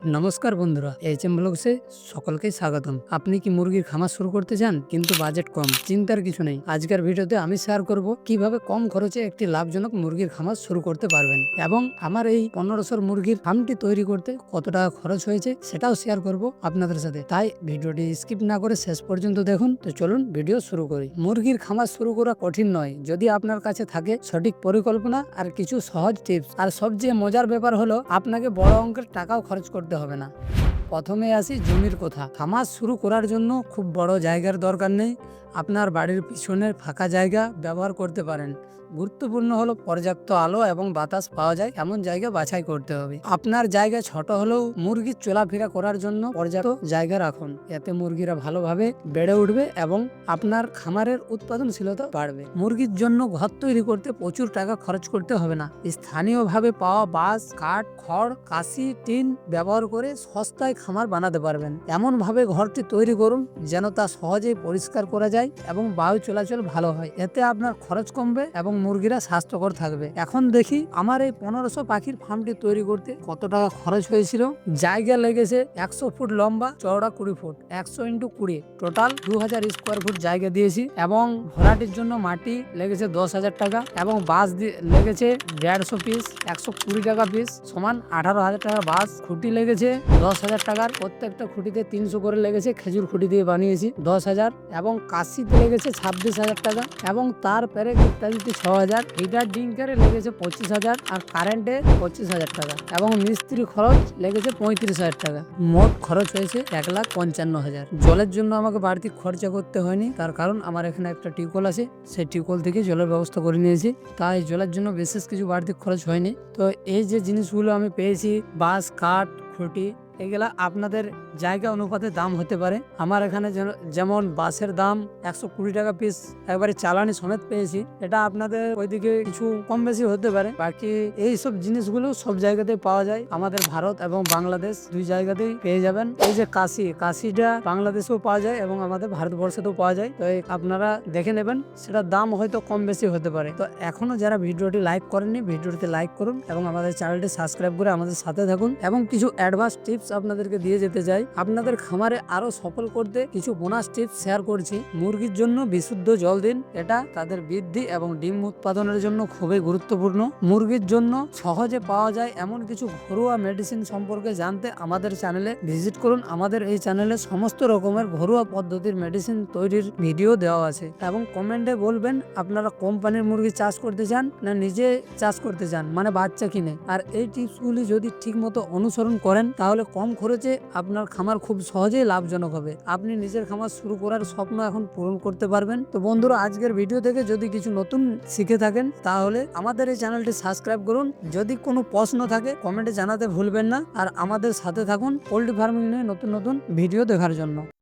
নমস্কার বন্ধুরা H M ব্লগসে সকলকে স্বাগতম। আপনি কি মুরগির খামার শুরু করতে চান? কিন্তু বাজেট কম, চিন্তার কিছু নেই। আজকের ভিডিওতে আমি শেয়ার করব কীভাবে কম খরচে একটি লাভজনক মুরগির খামার শুরু করতে পারবেন এবং আমার এই পনেরোশোর মুরগির ফার্মটি তৈরি করতে কত টাকা খরচ হয়েছে সেটাও শেয়ার করব আপনাদের সাথে। তাই ভিডিওটি স্কিপ না করে শেষ পর্যন্ত দেখুন। তো চলুন ভিডিও শুরু করি। মুরগির খামার শুরু করা কঠিন নয়, যদি আপনার কাছে থাকে সঠিক পরিকল্পনা আর কিছু সহজ টিপস আর সবচেয়ে মজার ব্যাপার হলো, আপনাকে বড় অঙ্কের টাকাও খরচ করতে হবে না। প্রথমে আসি জমির কথা। খামার শুরু করার জন্য খুব বড় জায়গার দরকার নেই। আপনার বাড়ির পিছনের ফাঁকা জায়গা ব্যবহার করতে পারেন। গুরুত্বপূর্ণ হলো পর্যাপ্ত আলো এবং বাতাস পাওয়া যায়। এমন জায়গা বাছাই করতে হবে। আপনার জায়গা ছোট হলেও মুরগির চলাফেরা করার জন্য পর্যাপ্ত জায়গা রাখুন। এতে মুরগিরা ভালোভাবে বেড়ে উঠবে এবং আপনার খামারের উৎপাদনশীলতা বাড়বে। মুরগির জন্য ঘর তৈরি করতে প্রচুর টাকা খরচ করতে হবে না। স্থানীয়ভাবে পাওয়া বাঁশ, কাঠ, খড়, কাশি, টিন ব্যবহার করে সস্তায় খামার বানাতে পারবেন। এমন ভাবে ঘরটি তৈরি করুন যেন তা সহজেই পরিষ্কার করা যায় এবং বায়ু চলাচল ভালো হয়। এতে আপনার খরচ কমবে এবং মুরগিরা স্বাস্থ্যকর থাকবে। এখন দেখি আমার এই পনেরোশো পাখির ফার্মটি তৈরি করতে কত টাকা খরচ হয়েছিল। জায়গা লেগেছে একশো ফুট লম্বা, চওড়া কুড়ি ফুট, একশো ইন্টু কুড়ি। টোটাল দু হাজার স্কোয়ার ফুট জায়গা দিয়েছি এবং ভরাটির জন্য মাটি লেগেছে দশ হাজার টাকা এবং দিয়ে লেগেছে দেড়শো পিস একশো কুড়ি টাকা পিস সমান আঠারো হাজার টাকা বাঁশ। খুঁটি লেগেছে দশ হাজার টাকার প্রত্যেকটা খুঁটিতে তিনশো করে লেগেছে, খেজুর খুঁটি দিয়ে বানিয়েছি দশ হাজার এবং কাশিতে লেগেছে ছাব্বিশ হাজার টাকা এবং তার পেরে ইত্যাদিতে ছ হাজার হিটার ডিঙ্কারে লেগেছে পঁচিশ হাজার আর কারেন্টে পঁচিশ হাজার টাকা এবং মিস্ত্রি খরচ লেগেছে পঁয়ত্রিশ হাজার টাকা। মোট খরচ হয়েছে এক লাখ পঞ্চান্ন হাজার। জলের জন্য আমাকে বাড়তি খরচা করতে হয়নি, তার কারণ আমার এখানে একটা টিউবওয়েল আছে, সেই টিউবওয়েল থেকে জলের ব্যবস্থা করে নিয়েছি, তাই জলের জন্য বিশেষ কিছু বাড়তি খরচ হয়নি। তো এই যে জিনিসগুলো আমি পেয়েছি, বাঁশ, কাঠ, খুঁটি এগুলা আপনাদের জায়গা অনুপাতে দাম হতে পারে। আমার এখানে যেমন বাসের দাম একশো কুড়ি টাকা পিস একবারে চালানি সমেত পেয়েছি। এটা আপনাদের ওইদিকে কিছু কম বেশি হতে পারে। বাকি এই সব জিনিসগুলো সব জায়গাতেই পাওয়া যায়। আমাদের ভারত এবং বাংলাদেশ দুই জায়গাতেই পেয়ে যাবেন। এই যে কাশি, কাশিটা বাংলাদেশেও পাওয়া যায় এবং আমাদের ভারতবর্ষেও পাওয়া যায়। তো আপনারা দেখে নেবেন, সেটার দাম হয়তো কম বেশি হতে পারে। তো এখনও যারা ভিডিওটি লাইক করেননি, ভিডিওটিতে লাইক করুন এবং আমাদের চ্যানেলটি সাবস্ক্রাইব করে আমাদের সাথে থাকুন। এবং কিছু অ্যাডভান্স টিপস আপনাদেরকে দিয়ে যেতে চাই। আপনাদের খামারে আরও সফল করতে কিছু বোনাস টিপস শেয়ার করছি। মুরগির জন্য বিশুদ্ধ জল দিন। এটা তাদের বৃদ্ধি এবং ডিম উৎপাদনের জন্য খুবই গুরুত্বপূর্ণ। মুরগির জন্য সহজে পাওয়া যায় এমন কিছু ঘরোয়া মেডিসিন সম্পর্কে জানতে আমাদের চ্যানেলে ভিজিট করুন। আমাদের এই চ্যানেলে সমস্ত রকমের ঘরোয়া পদ্ধতির মেডিসিন তৈরির ভিডিও দেওয়া আছে। এবং কমেন্টে বলবেন, আপনারা কোম্পানির মুরগি চাষ করতে চান না নিজে চাষ করতে চান? মানে বাচ্চা কিনে। আর এই টিপসগুলি যদি ঠিকমতো অনুসরণ করেন, তাহলে কম খরচে আপনার খামার খুব সহজেই লাভজনক হবে। আপনি নিজের খামার শুরু করার স্বপ্ন এখন পূরণ করতে পারবেন। তো বন্ধুরা, আজকের ভিডিও থেকে যদি কিছু নতুন শিখে থাকেন, তাহলে আমাদের এই চ্যানেলটি সাবস্ক্রাইব করুন। যদি কোনো প্রশ্ন থাকে, কমেন্টে জানাতে ভুলবেন না। আর আমাদের সাথে থাকুন, পোল্ট্রি ফার্মিং নিয়ে নতুন নতুন ভিডিও দেখার জন্য।